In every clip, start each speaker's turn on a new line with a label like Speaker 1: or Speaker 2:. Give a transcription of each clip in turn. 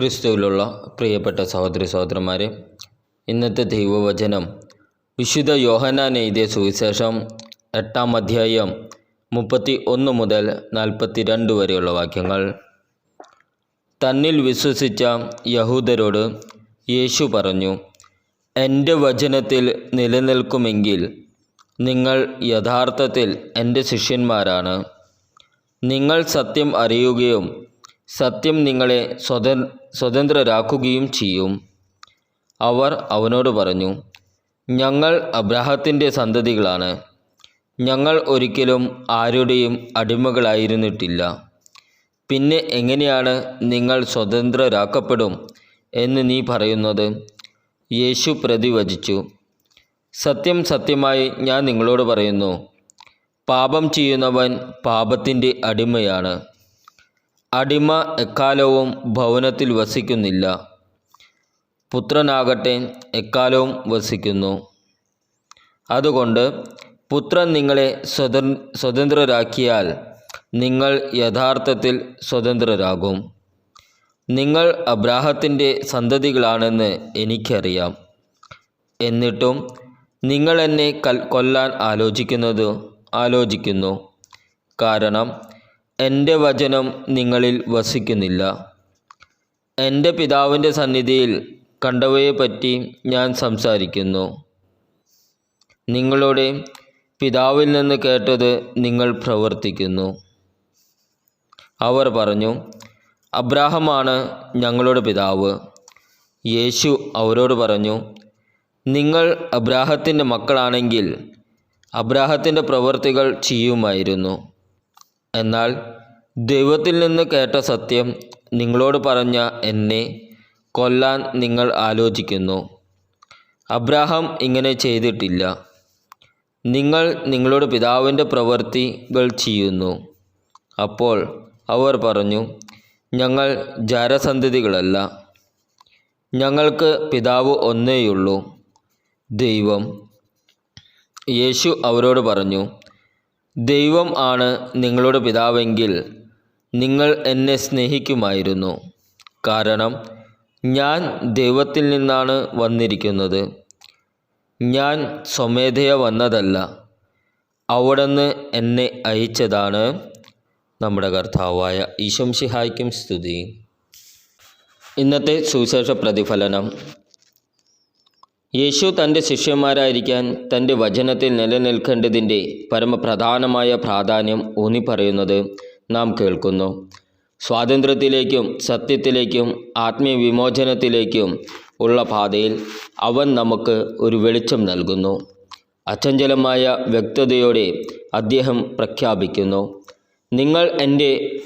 Speaker 1: ക്രിസ്തുവിലുള്ള പ്രിയപ്പെട്ട സഹോദരി സഹോദരന്മാരെ ഇന്നത്തെ ദൈവവചനം വിശുദ്ധ യോഹനാൻ എഴുതിയ സുവിശേഷം എട്ടാം അധ്യായം മുപ്പത്തി ഒന്ന് മുതൽ നാൽപ്പത്തി രണ്ട് വരെയുള്ള വാക്യങ്ങൾ. തന്നിൽ വിശ്വസിച്ച യഹൂദരോട് യേശു പറഞ്ഞു എന്റെ വചനത്തിൽ നിലനിൽക്കുമെങ്കിൽ നിങ്ങൾ യഥാർത്ഥത്തിൽ എന്റെ ശിഷ്യന്മാരാണ്. നിങ്ങൾ സത്യം അറിയുകയും സത്യം നിങ്ങളെ സ്വത സ്വതന്ത്രരാക്കുകയും ചെയ്യും. അവർ അവനോട് പറഞ്ഞു ഞങ്ങൾ അബ്രാഹത്തിന്റെ സന്തതികളാണ്. ഞങ്ങൾ ഒരിക്കലും ആരുടെയും അടിമകളായിരുന്നിട്ടില്ല. പിന്നെ എങ്ങനെയാണ് നിങ്ങൾ സ്വതന്ത്രരാക്കപ്പെടും എന്ന് നീ പറയുന്നത്? യേശു പ്രതിവചിച്ചു സത്യം സത്യമായി ഞാൻ നിങ്ങളോട് പറയുന്നു. പാപം ചെയ്യുന്നവൻ പാപത്തിന്റെ അടിമയാണ്. അടിമ എക്കാലവും ഭവനത്തിൽ വസിക്കുന്നില്ല. പുത്രനാകട്ടെ എക്കാലവും വസിക്കുന്നു. അതുകൊണ്ട് പുത്രൻ നിങ്ങളെ സ്വതൻ സ്വതന്ത്രരാക്കിയാൽ നിങ്ങൾ യഥാർത്ഥത്തിൽ സ്വതന്ത്രരാകും. നിങ്ങൾ അബ്രാഹത്തിന്റെ സന്തതികളാണെന്ന് എനിക്കറിയാം. എന്നിട്ടും നിങ്ങൾ എന്നെ കൊല്ലാൻ ആലോചിക്കുന്നത് ആലോചിക്കുന്നു. കാരണം എന്റെ വചനം നിങ്ങളിൽ വസിക്കുന്നില്ല. എന്റെ പിതാവിന്റെ സന്നിധിയിൽ കണ്ടവയെപ്പറ്റി ഞാൻ സംസാരിക്കുന്നു. നിങ്ങളുടെ പിതാവിൽ നിന്ന് കേട്ടത് നിങ്ങൾ പ്രവർത്തിക്കുന്നു. അവർ പറഞ്ഞു അബ്രാഹമാണ് ഞങ്ങളുടെ പിതാവ്. യേശു അവരോട് പറഞ്ഞു നിങ്ങൾ അബ്രാഹത്തിന്റെ മക്കളാണെങ്കിൽ അബ്രാഹത്തിന്റെ പ്രവൃത്തികൾ ചെയ്യുമായിരുന്നു. എന്നാൽ ദൈവത്തിൽ നിന്ന് കേട്ട സത്യം നിങ്ങളോട് പറഞ്ഞ എന്നെ കൊല്ലാൻ നിങ്ങൾ ആലോചിക്കുന്നു. അബ്രാഹാം ഇങ്ങനെ ചെയ്തിട്ടില്ല. നിങ്ങൾ നിങ്ങളോട് പിതാവിന്റെ പ്രവൃത്തികൾ ചെയ്യുന്നു. അപ്പോൾ അവർ പറഞ്ഞു ഞങ്ങൾ ജാരസന്ധതികളല്ല ഞങ്ങൾക്ക് പിതാവ് ഒന്നേയുള്ളൂ. ദൈവം യേശു അവരോട് പറഞ്ഞു ദൈവം ആണ് നിങ്ങളുടെ പിതാവെങ്കിൽ നിങ്ങൾ എന്നെ സ്നേഹിക്കുമായിരുന്നു. കാരണം ഞാൻ ദൈവത്തിൽ നിന്നാണ് വന്നിരിക്കുന്നത്. ഞാൻ സ്വമേധയ വന്നതല്ല. അവിടുന്ന് എന്നെ അയച്ചതാണ് നമ്മുടെ കർത്താവായ ഈശംഷിഹായ്ക്കും സ്തുതി. ഇന്നത്തെ സുവിശേഷ പ്രതിഫലനം യേശു തന്റെ ശിഷ്യന്മാരായിരിക്കാൻ തന്റെ വചനത്തിൽ നിലനിൽക്കേണ്ടതിന്റെ പരമപ്രധാനമായ പ്രാധാന്യം ഊന്നി പറയുന്നത് നാം കേൾക്കുന്നു. സ്വാതന്ത്ര്യത്തിലേക്കും സത്യത്തിലേക്കും ആത്മീയ വിമോചനത്തിലേക്കും ഉള്ള പാതയിൽ അവൻ നമുക്ക് ഒരു വെളിച്ചം നൽകുന്നു. അചഞ്ചലമായ വ്യക്തതയോടെ അദ്ദേഹം പ്രഖ്യാപിക്കുന്നു. നിങ്ങൾ എന്റെ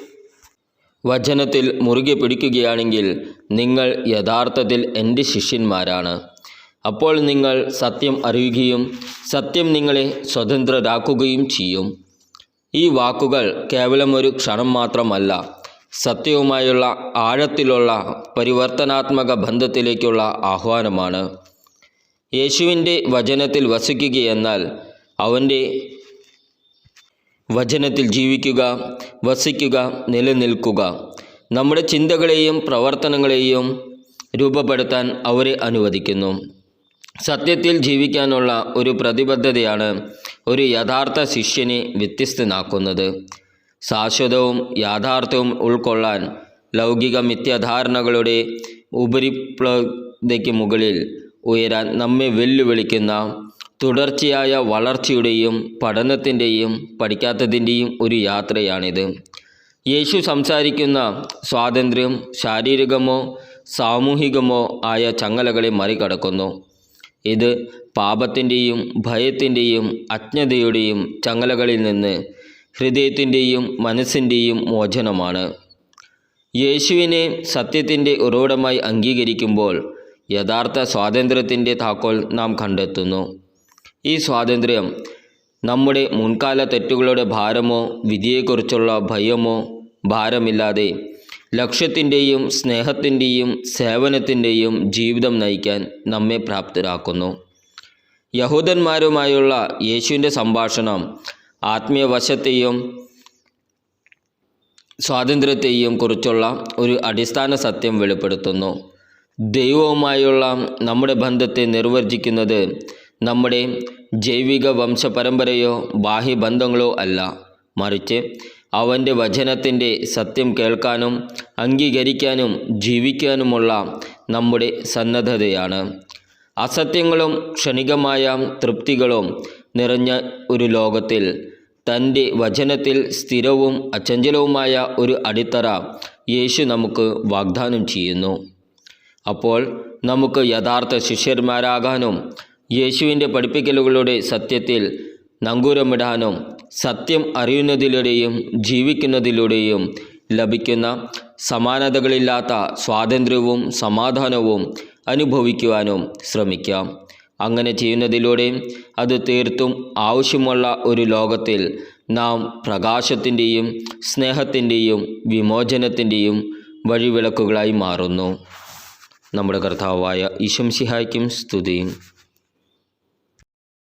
Speaker 1: വചനത്തിൽ മുറുകെ പിടിക്കുകയാണെങ്കിൽ നിങ്ങൾ യഥാർത്ഥത്തിൽ എന്റെ ശിഷ്യന്മാരാണ്. അപ്പോൾ നിങ്ങൾ സത്യം അറിയുകയും സത്യം നിങ്ങളെ സ്വതന്ത്രരാക്കുകയും ചെയ്യും. ഈ വാക്കുകൾ കേവലം ഒരു ക്ഷണം മാത്രമല്ല സത്യവുമായുള്ള ആഴത്തിലുള്ള പരിവർത്തനാത്മക ബന്ധത്തിലേക്കുള്ള ആഹ്വാനമാണ്. യേശുവിന്റെ വചനത്തിൽ വസിക്കുകയെന്നാൽ അവന്റെ വചനത്തിൽ ജീവിക്കുക വസിക്കുക നിലനിൽക്കുക നമ്മുടെ ചിന്തകളെയും പ്രവർത്തനങ്ങളെയും രൂപപ്പെടുത്താൻ അവരെ അനുവദിക്കുന്നു. സത്യത്തിൽ ജീവിക്കാനുള്ള ഒരു പ്രതിബദ്ധതയാണ് ഒരു യഥാർത്ഥ ശിഷ്യനെ വ്യത്യസ്തനാക്കുന്നത്. ശാശ്വതവും യാഥാർത്ഥ്യവും ഉൾക്കൊള്ളാൻ ലൗകിക മിഥ്യാധാരണകളുടെ ഉപരിപ്ലതയ്ക്ക് മുകളിൽ ഉയരാൻ നമ്മെ വെല്ലുവിളിക്കുന്ന തുടർച്ചയായ വളർച്ചയുടെയും പഠനത്തിന്റെയും പഠിക്കാത്തതിന്റെയും ഒരു യാത്രയാണിത്. യേശു സംസാരിക്കുന്ന സ്വാതന്ത്ര്യം ശാരീരികമോ സാമൂഹികമോ ആയ ചങ്ങലകളെ മറികടക്കുന്നു. ഇത് പാപത്തിന്റെയും ഭയത്തിന്റെയും അജ്ഞതയുടെയും ചങ്ങലകളിൽ നിന്ന് ഹൃദയത്തിന്റെയും മനസ്സിന്റെയും മോചനമാണ്. യേശുവിനെ സത്യത്തിന്റെ ഉറവിടമായി അംഗീകരിക്കുമ്പോൾ യഥാർത്ഥ സ്വാതന്ത്ര്യത്തിന്റെ താക്കോൽ നാം കണ്ടെത്തുന്നു. ഈ സ്വാതന്ത്ര്യം നമ്മുടെ മുൻകാല തെറ്റുകളുടെ ഭാരമോ വിധിയെക്കുറിച്ചുള്ള ഭയമോ ഭാരമില്ലാതെ ലക്ഷ്യത്തിന്റെയും സ്നേഹത്തിന്റെയും സേവനത്തിന്റെയും ജീവിതം നയിക്കാൻ നമ്മെ പ്രാപ്തരാക്കുന്നു. യഹൂദന്മാരുമായുള്ള യേശുവിന്റെ സംഭാഷണം ആത്മീയവശത്തെയും സ്വാതന്ത്ര്യത്തെയും കുറിച്ചുള്ള ഒരു അടിസ്ഥാന സത്യം വെളിപ്പെടുത്തുന്നു. ദൈവവുമായുള്ള നമ്മുടെ ബന്ധത്തെ നിർവചിക്കുന്നത് നമ്മുടെ ജൈവിക വംശപരമ്പരയോ ബാഹ്യബന്ധങ്ങളോ അല്ല. മറിച്ച് അവന്റെ വചനത്തിന്റെ സത്യം കേൾക്കാനും അംഗീകരിക്കാനും ജീവിക്കാനുമുള്ള നമ്മുടെ സന്നദ്ധതയാണ്. അസത്യങ്ങളും ക്ഷണികമായ തൃപ്തികളും നിറഞ്ഞ ഒരു ലോകത്തിൽ തന്റെ വചനത്തിൽ സ്ഥിരവും അചഞ്ചലവുമായ ഒരു അടിത്തറ യേശു നമുക്ക് വാഗ്ദാനം ചെയ്യുന്നു. അപ്പോൾ നമുക്ക് യഥാർത്ഥ ശിഷ്യന്മാരാകാനും യേശുവിന്റെ പഠിപ്പിക്കലുകളുടെ സത്യത്തിൽ നങ്കൂരമിടാനും സത്യം അറിയുന്നതിലൂടെയും ജീവിക്കുന്നതിലൂടെയും ലഭിക്കുന്ന സമാനതകളില്ലാത്ത സ്വാതന്ത്ര്യവും സമാധാനവും അനുഭവിക്കുവാനും ശ്രമിക്കാം. അങ്ങനെ ചെയ്യുന്നതിലൂടെ അത് തീർത്തും ആവശ്യമുള്ള ഒരു ലോകത്തിൽ നാം പ്രകാശത്തിന്റെയും സ്നേഹത്തിന്റെയും വിമോചനത്തിന്റെയും വഴിവിളക്കുകളായി മാറുന്നു. നമ്മുടെ കർത്താവായ ഈശംസിഹായ്ക്കും സ്തുതിയും.